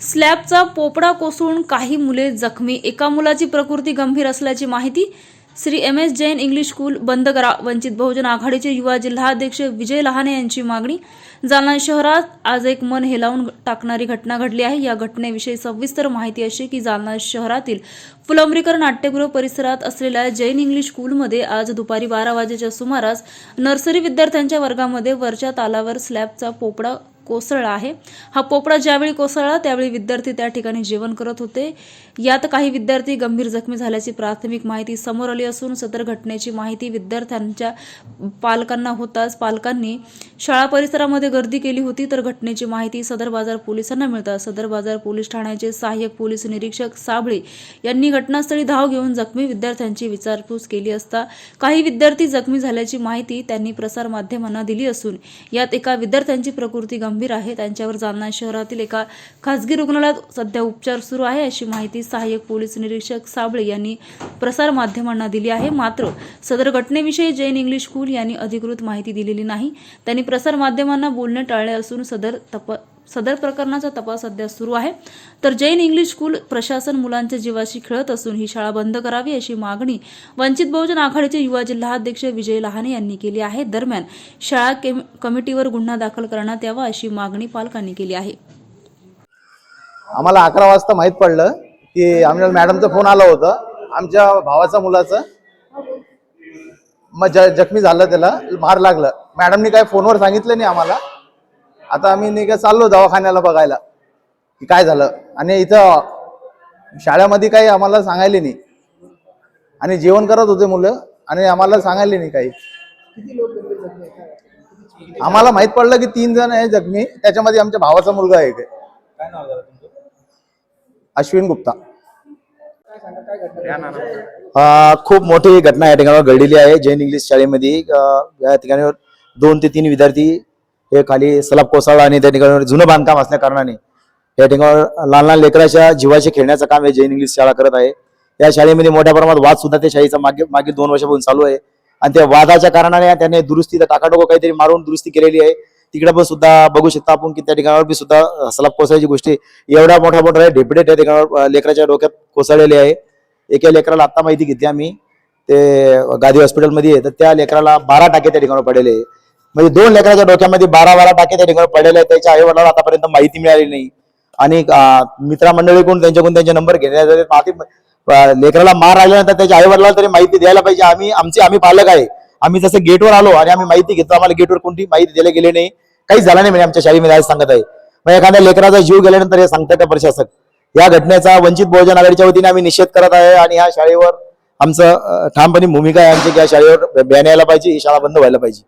स्लॅबचा पोपडा कोसळून काही मुले जखमी. एका मुलाची प्रकृती गंभीर असल्याची माहिती Shri M S Jain English school बंद करा वंचित बहुजन आघाडीचे युवा जिल्हाध्यक्ष विजय लहाने यांची मागणी. जालना शहरात आज एक मन हेलावून टाकणारी घटना घडली आहे. या घटनेविषयी सविस्तर माहिती अशी की जालना शहरातील फुलंब्रीकर नाट्यगृह परिसरात असलेल्या जैन इंग्लिश स्कूलमध्ये आज दुपारी बारा वाजेच्या सुमारास नर्सरी विद्यार्थ्यांच्या वर्गामध्ये वरच्या तालावर स्लॅबचा पोपडा कोसळला आहे. हा पोपडा ज्यावेळी कोसळला त्यावेळी विद्यार्थी त्या ठिकाणी जेवण करत होते. यात काही विद्यार्थी गंभीर जखमी झाल्याची प्राथमिक माहिती समोर आली असून सदर घटनेची माहिती विद्यार्थ्यांच्या पालकांना होताच. पालकांनी शाळा परिसरामध्ये गर्दी केली होती तर घटनेची माहिती सदर बाजार पोलिसांना मिळतात सदर बाजार पोलीस ठाण्याचे सहाय्यक पोलीस निरीक्षक साबळे यांनी घटनास्थळी धाव घेऊन जखमी विद्यार्थ्यांची विचारपूस केली असता काही विद्यार्थी जखमी झाल्याची माहिती त्यांनी प्रसारमाध्यमांना दिली असून यात एका विद्यार्थ्यांची प्रकृती गंभीर गंभीर आहे. त्यांच्यावर जालना शहरातील एका खासगी रुग्णालयात सध्या उपचार सुरू आहे. अशी माहिती सहाय्यक पोलीस निरीक्षक साबळे यांनी प्रसारमाध्यमांना दिली आहे. मात्र सदर घटनेविषयी जैन इंग्लिश स्कूल यांनी अधिकृत माहिती दिलेली नाही. त्यांनी प्रसारमाध्यमांना बोलणे टाळले असून सदर तप सदर प्रकरणाचा तपास सध्या सुरू आहे. तर जैन इंग्लिश स्कूल प्रशासन मुलांच्या जीवाशी खेळत असून ही शाळा बंद करावी अशी मागणी वंचित बहुजन आघाडीचे युवा जिल्हाध्यक्ष विजय लहाने यांनी केली आहे. दरम्यान शाळा कमिटीवर गुन्हा दाखल करण्यात यावा अशी मागणी पालकांनी केली आहे. आम्हाला अकरा वाजता माहीत पडलं की आमच्या मॅडमचा फोन आला होता. आमच्या भावाचा मुलाचं. मग ज- जखमी झालं त्याला. मार लागलं. मॅडमनी काय फोनवर सांगितलं नाही आम्हाला. आता आम्ही नाही का चाललो दवाखान्याला बघायला. की काय झालं? आणि इथं शाळेमध्ये काही आम्हाला सांगायले नाही. आणि जेवण करत होते मुलं आणि आम्हाला सांगायले नाही काही. आम्हाला माहीत पडलं की तीन जण आहे जखमी. त्याच्यामध्ये आमच्या भावाचा मुलगा आहे आहे. अश्विन गुप्ता. खूप मोठी घटना या ठिकाणावर घडलेली आहे. जैन इंग्लिश शाळेमध्ये या ठिकाणी दोन ते तीन विद्यार्थी हे खाली सलाब कोसळला आणि त्या ठिकाणी जुनं बांधकाम असल्या कारणाने या ठिकाणावर लहान लहान लेकराच्या जीवाशी खेळण्याचं काम हे जैन इंग्लिश शाळा करत आहे. या शाळेमध्ये मोठ्या प्रमाणात वाद सुद्धा त्या शाळेचा मागे मागील दोन वर्षापासून चालू आहे. आणि त्या वादाच्या कारणाने त्याने दुरुस्ती टाकाटोक काहीतरी मारून दुरुस्ती केलेली आहे. तिकडे पण सुद्धा बघू शकता आपण की त्या ठिकाणावर बी सुद्धा सलाब कोसळायची गोष्टी एवढ्या मोठ्या मोठ्या ढेपडे त्या ठिकाणावर लेकराच्या डोक्यात कोसळलेले आहे. एका लेकराला आता माहिती घेतली आम्ही. ते गादी हॉस्पिटलमध्ये आहे. तर त्या लेकराला बारा टाके त्या ठिकाणी पडलेले आहे. म्हणजे दोन लेकराच्या डोक्यामध्ये बारा बारा टाके त्या ठिकाणी पडलेले आहेत. त्याच्या आई वडिलांना आतापर्यंत माहिती मिळाली नाही. आणि अं, मित्रमंडळीकडून त्यांच्याकडून त्यांचे नंबर घेण्यात माती- लेकराला मार आल्यानंतर त्याच्या आई वडिलांना तरी माहिती द्यायला पाहिजे. आम्ही आमचे आम्ही पालक आहे. आम्ही जसं गेटवर आलो आणि आम्ही माहिती घेतो आम्हाला गेटवर कोणती माहिती दिली गेली नाही. काहीच झालं नाही म्हणजे आमच्या शाळेमध्ये आज सांगत आहे. मग एखाद्या लेकराचा जीव गेल्यानंतर हे सांगतात का प्रशासक? या घटनेचा वंचित बहुजन आघाडीच्या वतीने आम्ही निषेध करत आहे आणि ह्या शाळेवर आमचं ठामपणी ठामपणे भूमिका आहे आमची. की या शाळेवर बॅन यायला पाहिजे ही शाळा बंद व्हायला पाहिजे.